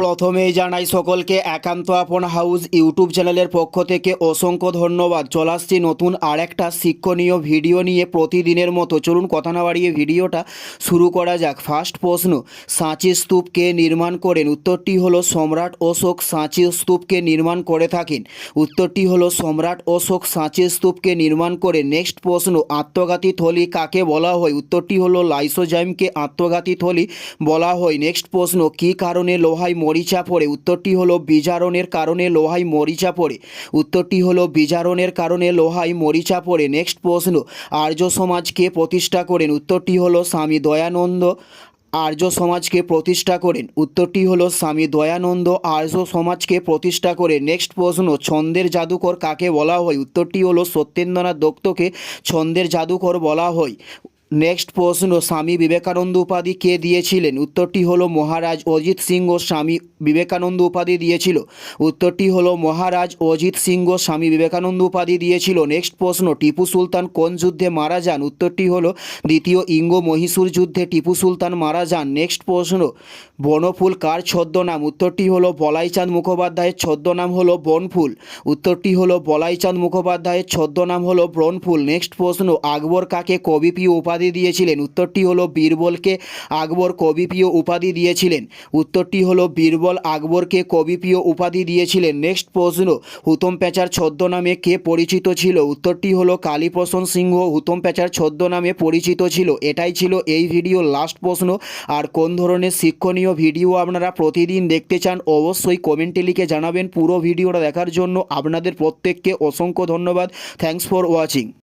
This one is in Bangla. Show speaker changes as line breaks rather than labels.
প্রথমেই জানাই সকলকে একান্ত আপন হাউস ইউটিউব চ্যানেলের পক্ষ থেকে অসংখ্য ধন্যবাদ। চলে আসছি নতুন আরেকটা শিক্ষণীয় ভিডিও নিয়ে প্রতিদিনের মতো। চলুন কথা না বাড়িয়ে ভিডিওটা শুরু করা যাক। ফার্স্ট প্রশ্ন, সাঁচি স্তূপ কে নির্মাণ করেন। উত্তরটি হলো, সম্রাট অশোক সাঁচি স্তূপকে নির্মাণ করে থাকেন। উত্তরটি হলো, সম্রাট অশোক সাঁচি স্তূপকে নির্মাণ করে নেক্সট প্রশ্ন, আত্মঘাতী থলি কাকে বলা হয়? উত্তরটি হলো, লাইসোজাইমকে আত্মঘাতী থলি বলা হয়। নেক্সট প্রশ্ন, কী কারণে লোহায় মরিচা পড়ে। উত্তরটি হলো বিজারণের কারণে লোহায় মরিচা পড়ে। উত্তরটি হলো বিজারণের কারণে লোহায় মরিচা পড়ে। নেক্সট প্রশ্ন, আর্য সমাজকে প্রতিষ্ঠা করেন। উত্তরটি হলো স্বামী দয়ানন্দ আর্য সমাজকে প্রতিষ্ঠা করেন। উত্তরটি হলো স্বামী দয়ানন্দ আর্য সমাজকে প্রতিষ্ঠা করে নেক্সট প্রশ্ন, ছন্দের জাদুকর কাকে বলা হয়? উত্তরটি হলো সত্যেন্দ্রনাথ দত্তকে ছন্দের জাদুকর বলা হয়। নেক্সট প্রশ্ন, স্বামী বিবেকানন্দ উপাধি কে দিয়েছিলেন? উত্তরটি হলো মহারাজ অজিত সিংহ স্বামী বিবেকানন্দ উপাধি দিয়েছিল। উত্তরটি হলো মহারাজ অজিত সিং ও স্বামী বিবেকানন্দ উপাধি দিয়েছিল। নেক্সট প্রশ্ন, টিপু সুলতান কোন যুদ্ধে মারা যান? উত্তরটি হলো দ্বিতীয় ইঙ্গ মহীশূর যুদ্ধে টিপু সুলতান মারা যান। নেক্সট প্রশ্ন, বনফুল কার ছদ্মনাম? উত্তরটি হলো বলাইচাঁদ মুখোপাধ্যায়ের ছদ্মনাম হলো বনফুল। উত্তরটি হলো বলাইচাঁদ মুখোপাধ্যায়ের ছদ্মনাম হলো ব্রণফুল। নেক্সট প্রশ্ন, আকবর কাকে কবিপ্রিয় উপাধি দিয়েছিলেন। উত্তরটি হলো বীরবলকে আকবর কবিপ্রিয় উপাধি দিয়েছিলেন। উত্তরটি হলো বীরবল আকবরকে কবিপ্রিয় উপাধি দিয়েছিলেন। নেক্সট প্রশ্ন, হুতম প্যাঁচার ছদ্মনামে কে পরিচিত ছিল? উত্তরটি হলো কালীপ্রসন্ন সিংহ, হুতম প্যাঁচার ছদ্মনামে পরিচিত ছিল। এটাই ছিল এই ভিডিও লাস্ট প্রশ্ন। আর কোন ধরনের শিক্ষণীয় ভিডিও আপনারা প্রতিদিন দেখতে চান, অবশ্যই কমেন্টে লিখে জানাবেন পুরো ভিডিওটা দেখার জন্য। আপনাদের প্রত্যেককে অসংখ্য ধন্যবাদ। Thanks for watching